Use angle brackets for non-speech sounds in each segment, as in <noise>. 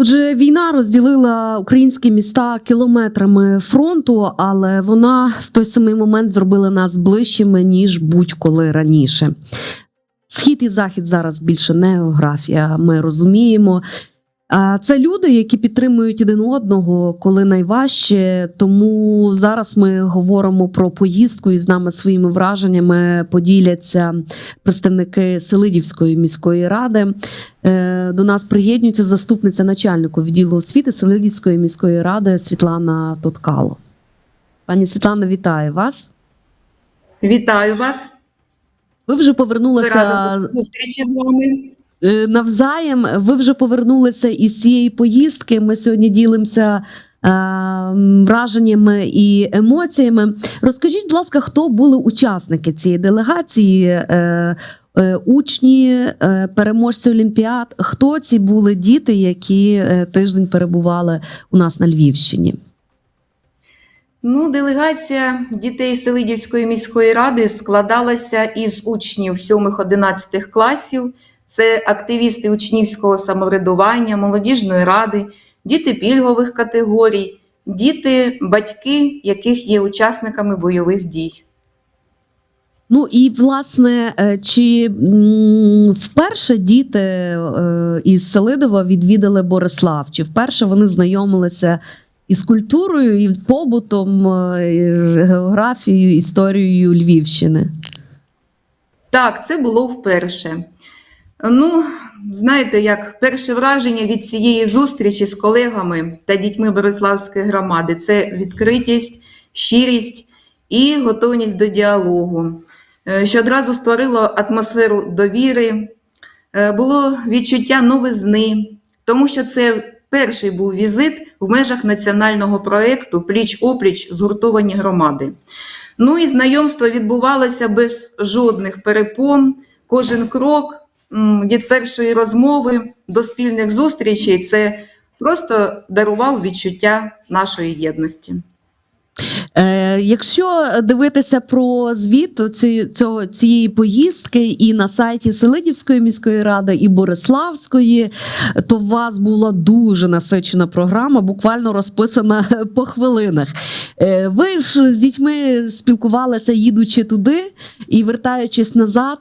Отже, війна розділила українські міста кілометрами фронту, але вона в той самий момент зробила нас ближчими ніж будь-коли раніше. Схід і захід зараз більше не географія. Ми розуміємо. Це люди, які підтримують один одного, коли найважче. Тому зараз ми говоримо про поїздку і з нами своїми враженнями поділяться представники Селидівської міської ради. Е, До нас приєднується заступниця начальнику відділу освіти Селидівської міської ради Світлана Тоткало. Пані Світлана, вітаю вас. Вітаю вас. Ви вже повернулися з вами. Е, навзаєм. Ви вже повернулися із цієї поїздки. Ми сьогодні ділимося е, враженнями і емоціями. Розкажіть, будь ласка, хто були учасники цієї делегації? Е, Учні, переможці Олімпіад. Хто ці були діти, які тиждень перебували у нас на Львівщині? Ну, делегація дітей Селидівської міської ради складалася із учнів 7-11 класів. Це активісти учнівського самоврядування, молодіжної ради, діти пільгових категорій, діти, батьки, яких є учасниками бойових дій. Ну і власне, е, чи вперше діти е, із Селидова відвідали Борислав? Чи вперше вони знайомилися із культурою, і побутом, е, і географією, історією Львівщини? Так, це було вперше. Ну, знаєте, як перше враження від цієї зустрічі з колегами та дітьми Бориславської громади це відкритість, щирість і готовність до діалогу, е, що одразу створило атмосферу довіри, Е, було відчуття новизни, тому що це перший був візит в межах національного проєкту Пліч-опліч згуртовані громади. Ну і знайомство відбувалося без жодних перепон. Кожен крок від першої розмови до спільних зустрічей це просто дарував відчуття нашої єдності. Е, якщо дивитися про звіт цього, цієї поїздки і на сайті Селидівської міської ради, і Бориславської, то у вас була дуже насичена програма, буквально розписана <laughs> по хвилинах. Е, ви ж з дітьми спілкувалися, їдучи туди і вертаючись назад.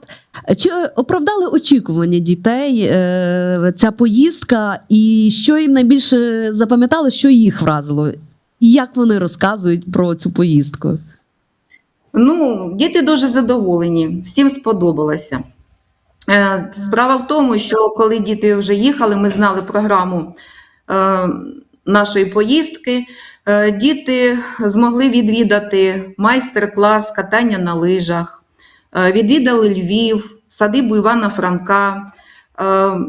Чи оправдали очікування дітей е, ця поїздка, і що їм найбільше запам'ятало, що їх вразило? Як вони розказують про цю поїздку? Ну, діти дуже задоволені, всім сподобалося. Е, Справа в тому, що коли діти вже їхали, ми знали програму е, нашої поїздки. е, Діти змогли відвідати майстер-клас катання на лижах, відвідали Львів, садибу Івана Франка,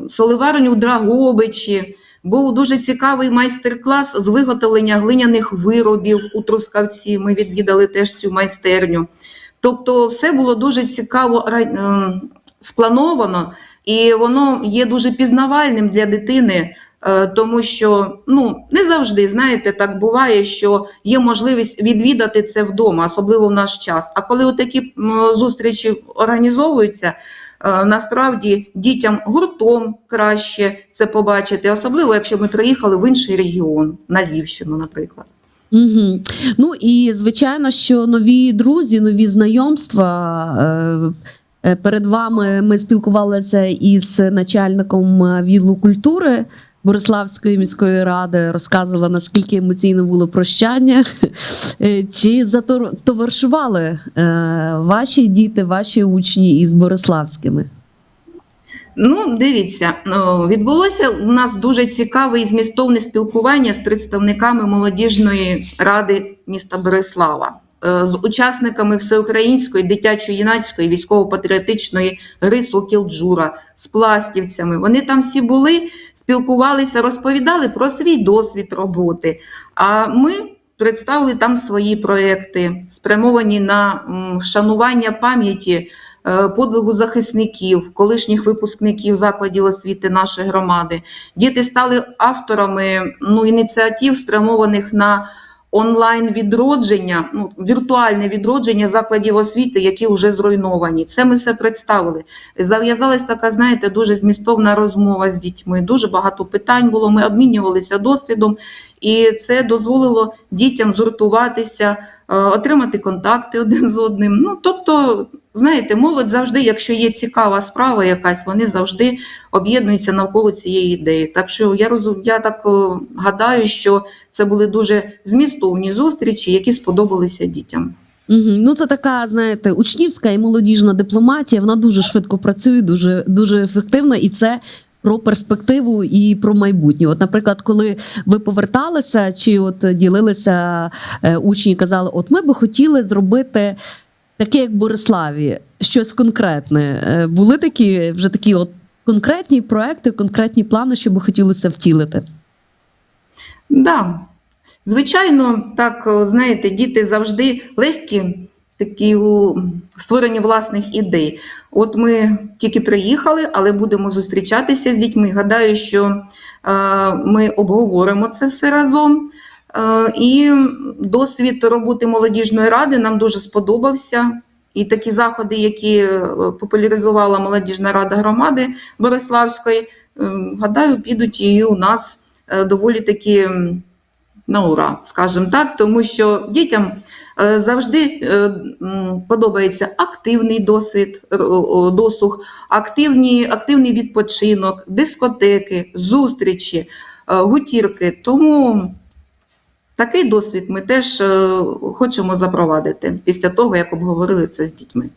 соливарню Драгобичі. Був дуже цікавий майстер-клас з виготовлення глиняних виробів у Трускавці. Ми відвідали теж цю майстерню. Тобто, все було дуже цікаво ем, сплановано, і воно є дуже пізнавальним для дитини, е, тому що ну, не завжди, знаєте, так буває, що є можливість відвідати це вдома, особливо в наш час. А коли такі зустрічі організовуються, Насправді дітям гуртом краще це побачити, особливо якщо ми приїхали в інший регіон, на Львівщину, наприклад. Угу. Ну і звичайно, що нові друзі, нові знайомства. Е, е, Перед вами ми спілкувалися із начальником е, культури Бориславської міської ради, розказувала, наскільки емоційно було прощання. Е, Чи затоваришували е, ваші діти, ваші учні із Бориславськими? Ну, дивіться, відбулося у нас дуже цікаве і змістовне спілкування з представниками молодіжної ради міста Борислава, з учасниками всеукраїнської дитячо-юнацької військово-патріотичної гри Сокіл Джура, з пластівцями. Вони там всі були, спілкувалися, розповідали про свій досвід роботи. А ми представили там свої проекти, спрямовані на вшанування пам'яті е, подвигу захисників, колишніх випускників закладів освіти нашої громади. Діти стали авторами ну, ініціатив, спрямованих на онлайн відродження, ну, віртуальне відродження закладів освіти, які вже зруйновані. Це ми все представили. Зав'язалась така, знаєте, дуже змістовна розмова з дітьми. Дуже багато питань було. Ми обмінювалися досвідом, і це дозволило дітям згуртуватися, е, отримати контакти один з одним. Ну, тобто, знаєте, молодь завжди, якщо є цікава справа якась, вони завжди об'єднуються навколо цієї ідеї. Так що я розум, я так е, гадаю, що це були дуже змістовні зустрічі, які сподобалися дітям. Угу. Ну, це така, знаєте, учнівська і молодіжна дипломатія. Вона дуже швидко працює, дуже, дуже ефективна, і це. Про перспективу і про майбутнє. От, наприклад, коли ви поверталися, чи от ділилися е, учні, казали, от ми би хотіли зробити таке, як Бориславі, щось конкретне. Е, Були такі вже такі от конкретні проекти, конкретні плани, що би хотілося втілити. Да. Звичайно, так, знаєте, діти завжди легкі такі у створенні власних ідей. От ми тільки приїхали, але будемо зустрічатися з дітьми. Гадаю, що е, ми обговоримо це все разом. Е, і досвід роботи молодіжної ради нам дуже сподобався. І такі заходи, які е, популяризувала молодіжна рада громади Бориславської, гадаю, підуть і у нас е, доволі такі м, на ура, скажімо так, тому що дітям завжди подобається активний досвід, досуг, активні, активний відпочинок, дискотеки, зустрічі, гутірки. Тому такий досвід ми теж е, хочемо запровадити після того, як обговорили це з дітьми.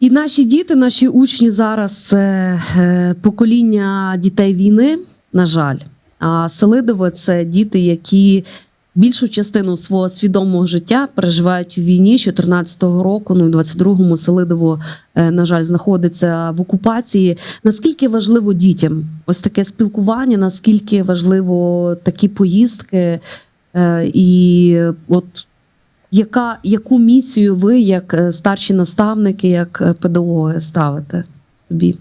І наші діти, наші учні зараз це е, покоління дітей війни, на жаль. А Селидово це діти, які більшу частину свого свідомого життя переживають у війні з 14-го року. Ну і 22-му Селидово, е, на жаль, знаходиться в окупації. Наскільки важливо дітям ось таке спілкування? Наскільки важливо такі поїздки? Е, І от яка, яку місію ви, як е, старші наставники, як педагоги, ставите собі?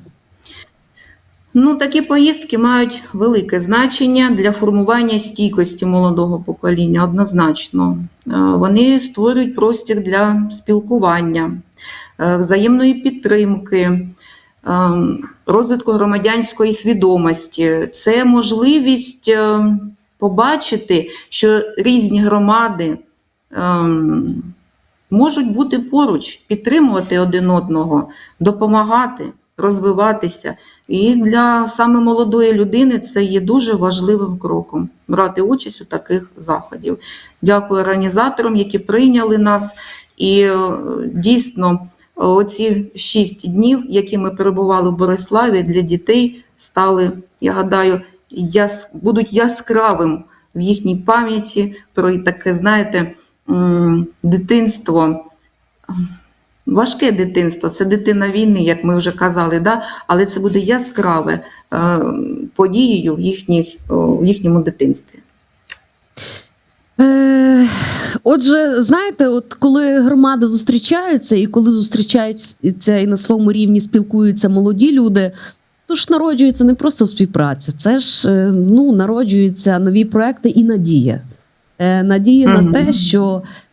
Ну, такі поїздки мають велике значення для формування стійкості молодого покоління, однозначно. Е, Вони створюють простір для спілкування, е, взаємної підтримки, е, розвитку громадянської свідомості. Це можливість побачити, що різні громади можуть бути поруч, підтримувати один одного, допомагати, розвиватися. І для саме молодої людини це є дуже важливим кроком брати участь у таких заходів. Дякую організаторам, які прийняли нас. І е, дійсно, оці шість днів, які ми перебували в Бориславі, для дітей стали, я гадаю, яс... будуть яскравим в їхній пам'яті про таке, знаєте, дитинство. Важке дитинство, це дитина війни, як ми вже казали, да? але це буде яскраве е, подією в, їхніх, в їхньому дитинстві. Е, отже, знаєте, от коли громади зустрічаються, і коли зустрічаються і на своєму рівні спілкуються молоді люди, то ж народжується не просто співпраця, це ж е, ну, народжуються нові проекти і надія. Е, надія на те, що е,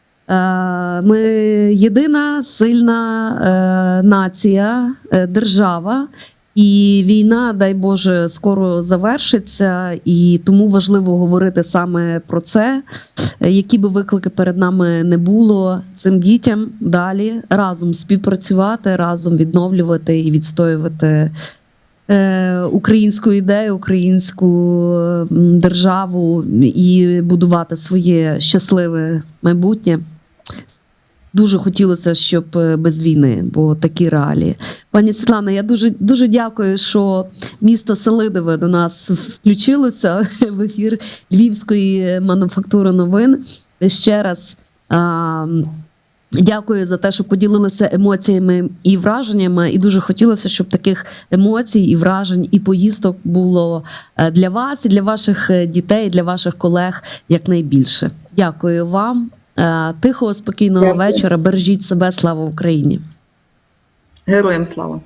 ми єдина сильна е, нація, е, держава. І війна, дай Боже, скоро завершиться, і тому важливо говорити саме про це. Е, Які би виклики перед нами не було, цим дітям далі разом співпрацювати, разом відновлювати і відстоювати е, українську ідею, українську державу і будувати своє щасливе майбутнє. Дуже хотілося, щоб е, без війни, бо такі реалії. Пані Світлана, я дуже дуже дякую, що місто Селидове до нас включилося в ефір Львівської мануфактури новин. Ще раз а, дякую за те, що поділилися емоціями і враженнями. І дуже хотілося, щоб таких емоцій і вражень і поїздок було е, для вас, і для ваших е, дітей, і для ваших колег якнайбільше. Дякую вам. Е, Тихого, спокійного Дякую. вечора. Бережіть себе. Слава Україні! Героям слава!